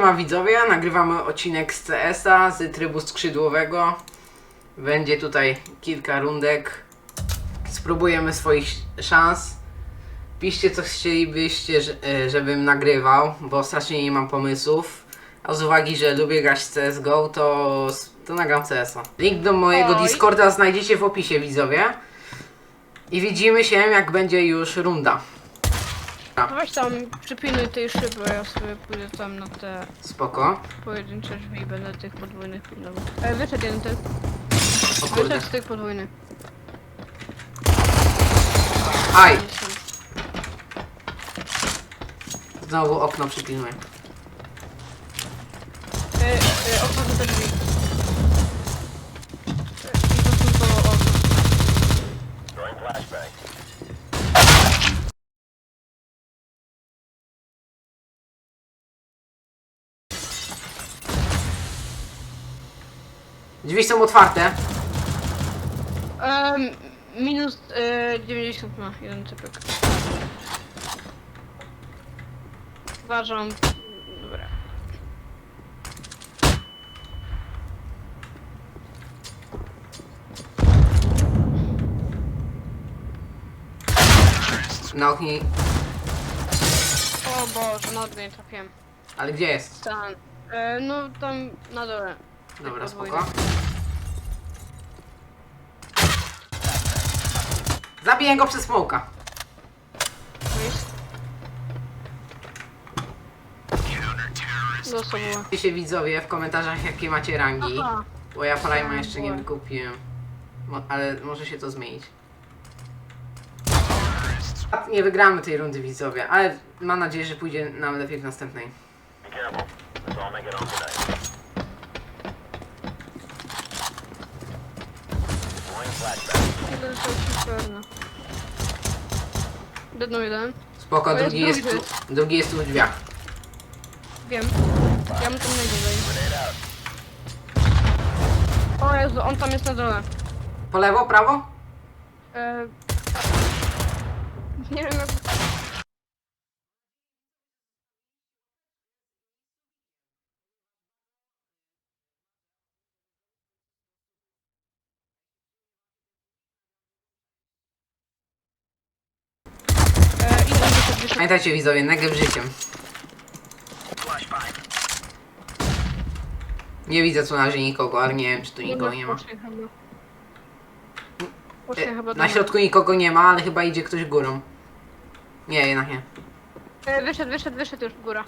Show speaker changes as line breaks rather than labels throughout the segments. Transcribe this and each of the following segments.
Ma widzowie, nagrywamy odcinek z CS-a, z trybu skrzydłowego. Będzie tutaj kilka rundek. Spróbujemy swoich szans. Piszcie co chcielibyście, e, żebym nagrywał, bo strasznie nie mam pomysłów. A z uwagi, że lubię grać w CSGO, to, to nagram CS-a. Link do mojego
Oj.
Discorda znajdziecie w opisie, widzowie. I widzimy się, jak będzie już runda.
No weź tam, przypilnuj tej szyby, a ja sobie pójdę tam na te
Spoko.
pojedyncze drzwi i będę tych podwójnych pilnował. E, wyszedł jeden ten.
O kurde.
Wyszedł z tych podwójnych.
Aj! Znowu okno przypilnuję.
E, e, otworzę te drzwi. E, I to są to okno.
Drzwi są otwarte.
E, minus e, 90 ma jeden typek. Uważam. Dobra.
Na oknie.
O Boże, na odmień trafiłem.
Ale gdzie jest?
Stan. E, no tam na dole.
Dobra, spoko. Zabiję go przez smoka.
Było.
Piszcie widzowie w komentarzach jakie macie rangi.
Aha.
Bo ja Prime'a jeszcze nie wykupiłem. Mo ale może się to zmienić. Nie wygramy tej rundy widzowie, ale mam nadzieję, że pójdzie nam lepiej w następnej.
Be careful. Let's all make it home tonight.
Jeden to super. Dedną jeden.
Spoko,
To jest
drugi jest,
drugi.
tu, drugi jest tu w drzwiach.
Wiem. Ja mu tam najdzie O Jezu, on tam jest na dole.
Po lewo, prawo?
E... Nie wiem jak... E, idę, wyszedł, wyszedł.
Pamiętajcie widzowie, nagryw życiem. Nie widzę tu na razie nikogo, ale nie wiem czy tu nikogo nie ma.
Poszli chyba. Poszli
E,
chyba
Na środku nikogo nie ma, ale chyba idzie ktoś górą. Nie, jednak nie.
E, wyszedł, wyszedł, wyszedł już w górę.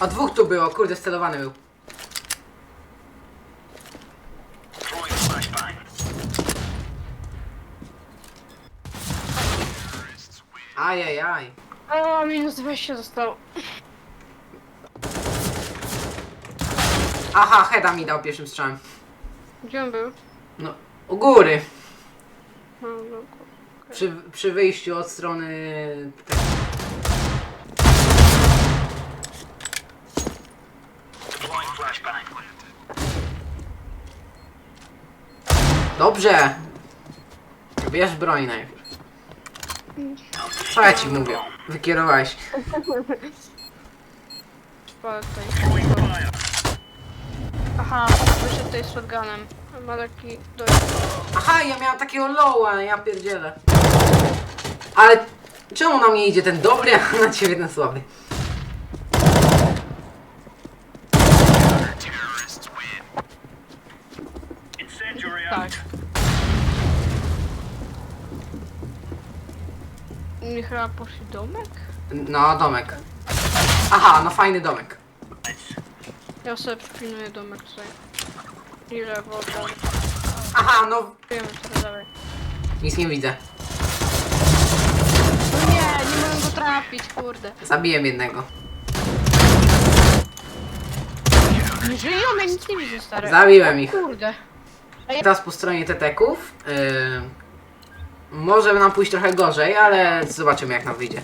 A dwóch tu było, kurde, scelowany był. Ajajaj.
O, minus 20 zostało.
Aha, Heda mi dał pierwszym strzałem.
Gdzie on był?
No, u góry.
No, no, ku-
Przy, przy wyjściu od strony... te-. Dobrze. Bierz broń najpierw. Co ja ci mówię? Wykierowałeś.
Aha, wyszedł tutaj z shotgunem. Ma taki dość...
Aha, ja miałem takiego lowa, ja pierdzielę. Ale czemu na mnie idzie ten dobry, a na ciebie ten słaby?
Nie chyba poszli domek?
No, domek. Aha, no fajny domek.
Ja sobie przypilnuję domek tutaj. Ile woda?
Aha, no
Wiemy co dalej.
nic nie widzę.
No nie, nie mogę go trafić, kurde.
Zabiłem jednego.
Nie żyją, ja nic nie widzę, stary.
Zabiłem ich.
Kurde.
Teraz po stronie teteków. Yy, może nam pójść trochę gorzej, ale zobaczymy jak nam wyjdzie.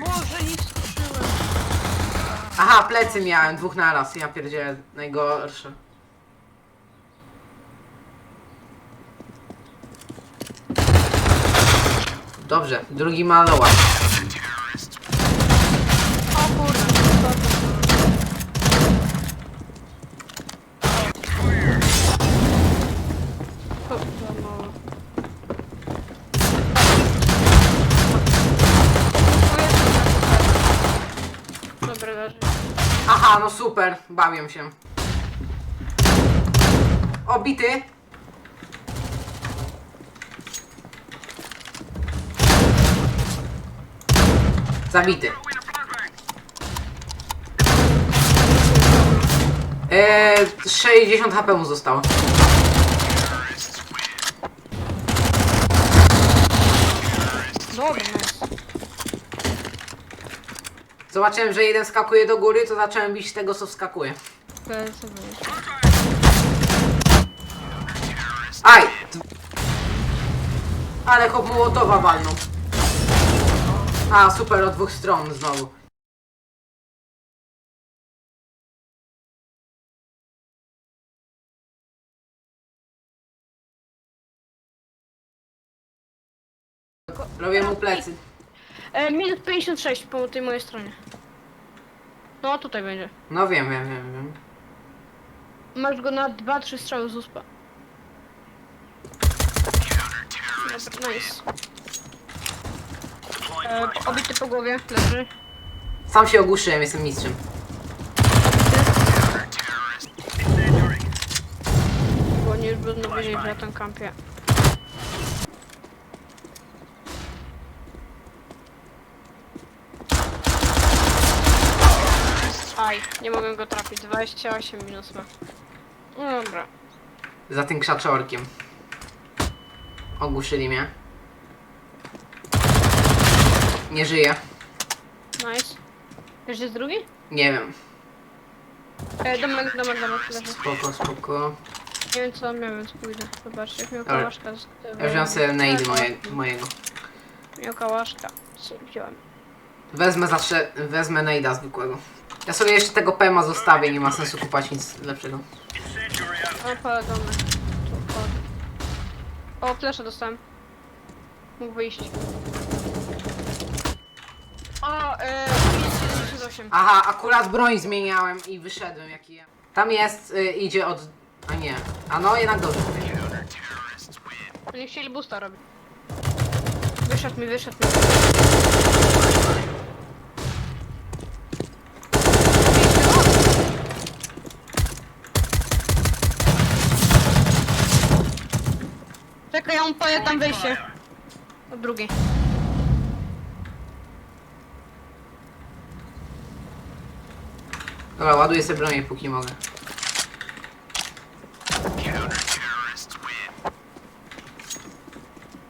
Boże, nie.
Aha, plecy miałem, dwóch naraz. Ja pierdzielę, najgorsze. Dobrze, drugi ma loła. Aha, no super, bawię się. Obity. Zabity. Eee, 60 HP mu zostało.
Dobra.
Zobaczyłem, że jeden skakuje do góry, to zacząłem bić tego, co wskakuje.
Jest sobie.
Aj! Ale chłop Mołotowa walnął. A, super, od dwóch stron znowu. Robię mu plecy.
E, minus 56 po tej mojej stronie. No, tutaj będzie.
No wiem, wiem, wiem, wiem.
Masz go na 2-3 strzały z uspa. Dobra, nice. E, obity po głowie, leży.
Sam się ogłuszyłem, jestem mistrzem.
Bo oni już będą wiedzieć, że ja tam kampię. Aj, nie mogę go trafić. 28 minus ma. No dobra.
Za tym krzaczorkiem. Ogłuszyli mnie. Nie żyje.
Nice. Jeszcze jest drugi?
Nie wiem.
E, domek, domek, domek, leży.
Spoko, spoko.
Nie wiem co on miał, więc pójdę. Zobaczcie, jak miał
Dobra.
kałaszka. Z,
Ja wziąłem sobie nade moje, mojego.
Miał kałaszka. Co Wziąłem.
Wezmę zawsze, wezmę nade'a zwykłego. Ja sobie jeszcze tego Pema zostawię, nie ma sensu kupować nic lepszego.
O, wchodzę. O, dostałem. Mógł wyjść. O, e, 78.
Aha, akurat broń zmieniałem i wyszedłem jaki ja. Tam jest, y, idzie od... A nie. A no, jednak dobrze.
Oni chcieli boosta robić. Wyszedł mi, wyszedł mi. Mu poję tam wejście. Od drugiej.
Dobra, ładuję sobie bronię póki mogę.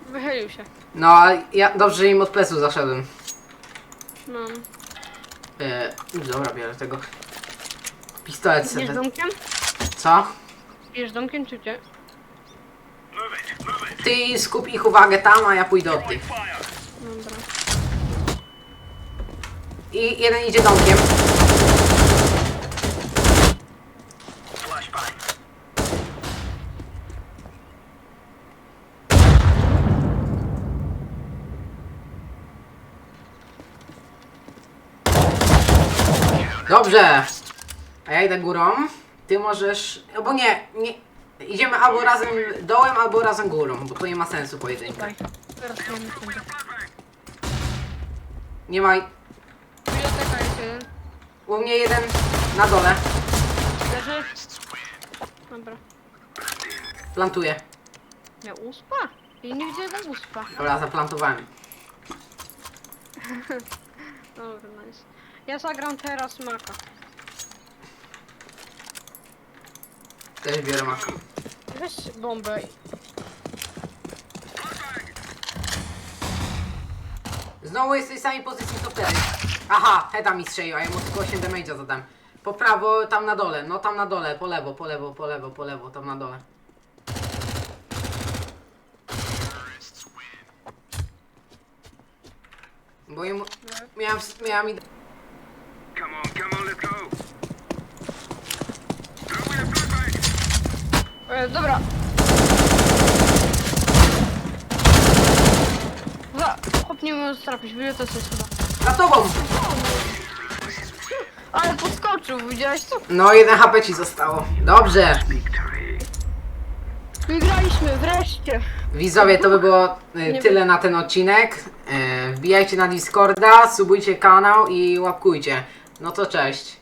Wychylił się.
No, a ja dobrze im od plecu zaszedłem.
No.
E, dobra, biorę tego. Pistolet
Bierz
sobie.
domkiem?
Co?
Bierz domkiem czy gdzie?
Move it. Move it.
Ty skup ich uwagę tam, a ja pójdę od tych. I jeden idzie domkiem. Dobrze. A ja idę górą. Ty możesz... Albo nie, nie. Idziemy albo razem dołem, albo razem górą, bo to nie ma sensu pojedynka.
Tutaj. Teraz nie wiem, będzie.
Nie ma...
Biblioteka jest jeden.
U mnie jeden na dole.
Leży. Dobra.
Plantuję.
Miał uspa? Ja nie widzę jego uspa.
Dobra, zaplantowałem.
Dobra, nice. Ja zagram teraz maka.
Też biorę maka.
Weź bombę.
Znowu jest w samej pozycji co wtedy. Aha, heada mi strzelił, a ja mu tylko 8 damage'a zadam. Po prawo, tam na dole, no tam na dole, po lewo, po lewo, po lewo, po lewo, tam na dole. Bo jemu, miałem, miałem id-
Come on, come on, let's go. Throw in a flashbang.
E, dobra. Za, chłop nie umie trafić, bibliotece jest chyba.
za tobą!
Ale podskoczył, widziałeś to?
No, jeden HP ci zostało. Dobrze.
Wygraliśmy, wreszcie.
Widzowie, to by było y, tyle na ten odcinek. Y, Wbijajcie na Discorda, subujcie kanał i łapkujcie. No to cześć.